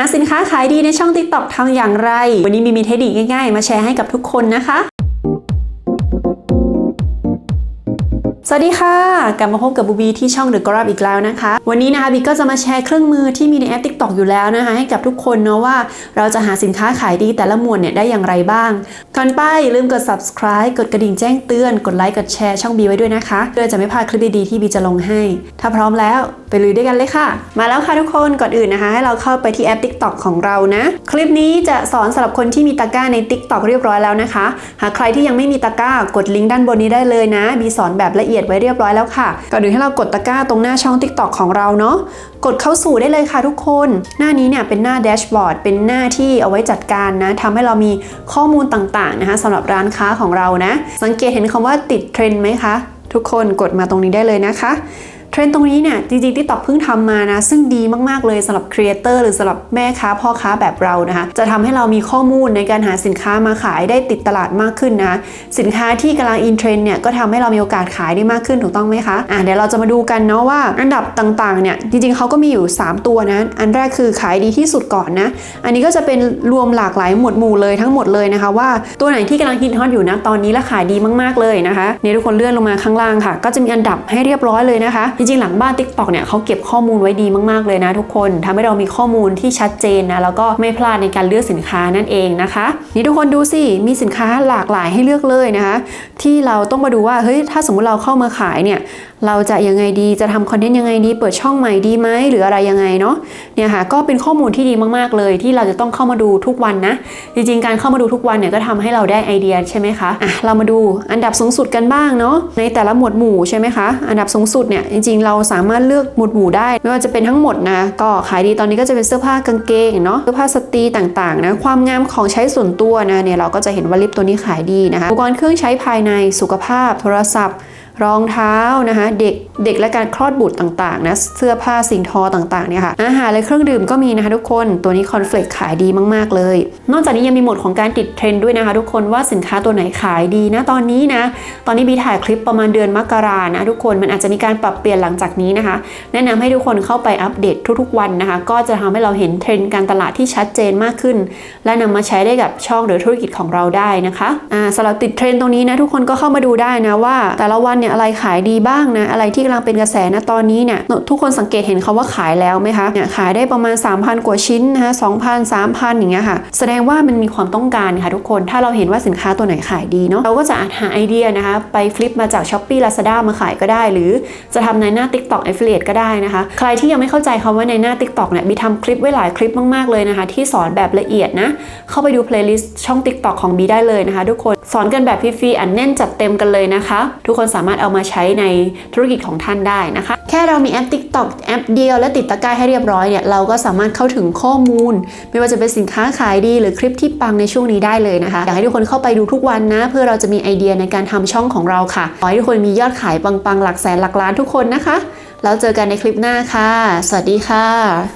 าสินค้าขายดีในช่อง TikTok ทำอย่างไร วันนี้มีมีเทคนิคง่ายๆ มาแชร์ให้กับทุกคนนะคะ สวัสดีค่ะ กลับมาพบกับบูบีที่ช่อง The Grab อีกแล้วนะคะ วันนี้นะคะบีก็จะมาแชร์เครื่องมือที่มีในแอป TikTok อยู่แล้วนะคะ ให้กับทุกคนเนาะว่าเราจะหาสินค้าขายดีแต่ละหมวดเนี่ยได้อย่างไรบ้าง ก่อนไปอย่าลืมกด subscribe กดกระดิ่งแจ้งเตือน กดไลค์กดแชร์ช่องบีไว้ด้วยนะคะเพื่อจะไม่พลาดคลิปดีๆที่บีจะลงให้ ถ้าพร้อมแล้วไปลุยด้วยกันเลยค่ะ มาแล้วค่ะทุกคนก่อนอื่นนะคะ ให้เราเข้าไปที่แอป TikTok ของเรานะ คลิปนี้จะสอนสำหรับคนที่มีตะกร้าใน TikTok เรียบร้อยแล้วนะคะ หากใครที่ยังไม่มีตะกร้ากดลิงก์ด้านบนนี้ได้เลยนะบีสอนแบบละเอียดไว้เรียบร้อยแล้วค่ะก่อนอื่นให้เรากดตะกร้าตรงหน้าช่อง TikTok ของเราเนาะกดเข้าสู่ได้เลยค่ะทุกคน หน้านี้เนี่ยเป็นหน้าแดชบอร์ดเป็นหน้าที่เอาไว้จัดการนะทำให้เรามีข้อมูลต่างๆนะคะสำหรับร้านค้าของเรานะ สังเกตเห็นคำว่าติดเทรนด์ไหมคะ ทุกคนกดมาตรงนี้ได้เลยนะคะ เทรนด์ตรงนี้เนี่ยจริงๆที่ตอบเพิ่งทำมานะซึ่งดีมากๆเลยสำหรับครีเอเตอร์หรือสำหรับแม่ค้าพ่อค้าแบบเรานะคะจะทำให้เรามีข้อมูลในการหาสินค้ามาขายได้ติดตลาดมากขึ้นนะสินค้าที่กำลังอินเทรนเนี่ยก็ทำให้เรามีโอกาสขายได้มากขึ้นถูกต้องไหมคะอะเดี๋ยวเราจะมาดูกันเนาะว่าอันดับต่างๆเนี่ยจริงๆเขาก็มีอยู่ 3 ตัวนะอันแรกคือขายดีที่สุดก่อนนะอันนี้ก็จะเป็นรวมหลากหลายหมวดหมู่เลยทั้งหมดเลยนะคะ ว่าตัวไหนที่กำลังฮิตฮอตอยู่นะตอนนี้และขายดีมากๆเลยนะคะเนี่ยทุกคนเลื่อนลงมาข้างล่างค่ะ ก็จะมีอันดับให้เรียบร้อยเลยนะคะจริงๆ หลังบ้าน TikTok เนี่ยเขาเก็บข้อมูลไว้ดีมากๆเลยนะทุกคนทำให้เรามีข้อมูลที่ชัดเจนนะแล้วก็ไม่พลาดในการเลือกสินค้านั่นเองนะคะ นี่ทุกคนดูสิมีสินค้าหลากหลายให้เลือกเลยนะคะ ที่เราต้องมาดูว่าเฮ้ยถ้าสมมุติเราเข้ามาขายเนี่ยเราจะยังไงดีจะทำคอนเทนต์ยังไงดี เปิดช่องใหม่ดีไหมหรืออะไรยังไงเนาะเนี่ยค่ะก็เป็นข้อมูลที่ดีมากๆเลย ที่เราจะต้องเข้ามาดูทุกวันนะ จริงๆ การเข้ามาดูทุกวันเนี่ยก็ทำให้เราได้ไอเดียใช่ไหมคะอะเรามาดูอันดับสูงสุดกันบ้างเนาะในแต่ละหมวดหมู่ใช่ไหมคะอันดับสูงสุดเนี่ยจริงๆ เราสามารถเลือกหมวดหมู่ได้ ไม่ว่าจะเป็นทั้งหมดนะก็ขายดีตอนนี้ก็จะเป็นเสื้อผ้ากางเกงเนาะเสื้อผ้าสตรีต่างๆนะความงามของใช้ส่วนตัวนะเนี่ยเราก็จะเห็นว่าลิปตัวนี้ขายดีนะคะอุปกรณ์เครื่องใช้ภายในสุขภาพ โทรศัพท์ รองเท้านะคะ เด็กเด็กและการคลอดบุตรต่างๆนะเสื้อผ้าสิ่งทอต่างๆเนี่ยค่ะอาหารและเครื่องดื่มก็มีนะคะทุกคนตัวนี้คอนเฟลกขายดีมากๆเลย นอกจากนี้ยังมีหมดของการติดเทรนด์ด้วยนะคะ ทุกคนว่าสินค้าตัวไหนขายดีนะตอนนี้นะตอนนี้บีถ่ายคลิปประมาณเดือนมกรานะทุกคนมันอาจจะมีการปรับเปลี่ยนหลังจากนี้นะคะ แนะนำให้ทุกคนเข้าไปอัปเดตทุกๆ วันนะคะ ก็จะทำให้เราเห็นเทรนด์การตลาดที่ชัดเจนมากขึ้น และนำมาใช้ได้กับช่องหรือธุรกิจของเราได้นะคะอ่าสำหรับติดเทรนด์ตรงนี้นะทุกคนก็เข้ามาดูได้นะว่า แต่ละวันเนี่ยอะไรขายดีบ้างนะอะไรที่กำลังเป็นกระแสนะตอนนี้เนี่ยทุกคนสังเกตเห็นคาว่าขายแล้วไหมคะเนี่ยขายได้ประมาณ 3,000 กว่าชิ้นนะคะ2,000 3,000 อย่างเงี้ยค่ะ แสดงว่ามันมีความต้องการค่ะทุกคนถ้าเราเห็นว่าสินค้าตัวไหนขายดีเนาะเราก็จะาหาไอเดียนะคะ ไปฟลิปมาจาก s h อ p e e Lazada มาขายก็ได้ หรือจะทำในหน้า TikTok Affiliate ก็ได้นะคะ ใครที่ยังไม่เข้าใจคำว่าในหน้า TikTok เนี่ยมีทำคลิปไว้หลายคลิปมากๆเลยนะคะ ที่สอนแบบละเอียดนะ เข้าไปดู playlist ช่อง TikTok ของบีได้เลยนะคะ ทุกคนสอนกันแบบฟรีๆอันแน่นจัดเต็มกันเลยนะคะ ทุกคนสามารถเอามาใช้ในธุรกิจของท่านได้นะคะ แค่เรามีแอป TikTok แอปเดียวและติดตะกร้าให้เรียบร้อยเนี่ยเราก็สามารถเข้าถึงข้อมูล ไม่ว่าจะเป็นสินค้าขายดี หรือคลิปที่ปังในช่วงนี้ได้เลยนะคะอยากให้ทุกคนเข้าไปดูทุกวันนะ เพื่อเราจะมีไอเดียในการทำช่องของเราค่ะขอให้ทุกคนมียอดขายปังๆหลักแสนหลักล้านทุกคนนะคะแล้วเจอกันในคลิปหน้าค่ะ สวัสดีค่ะ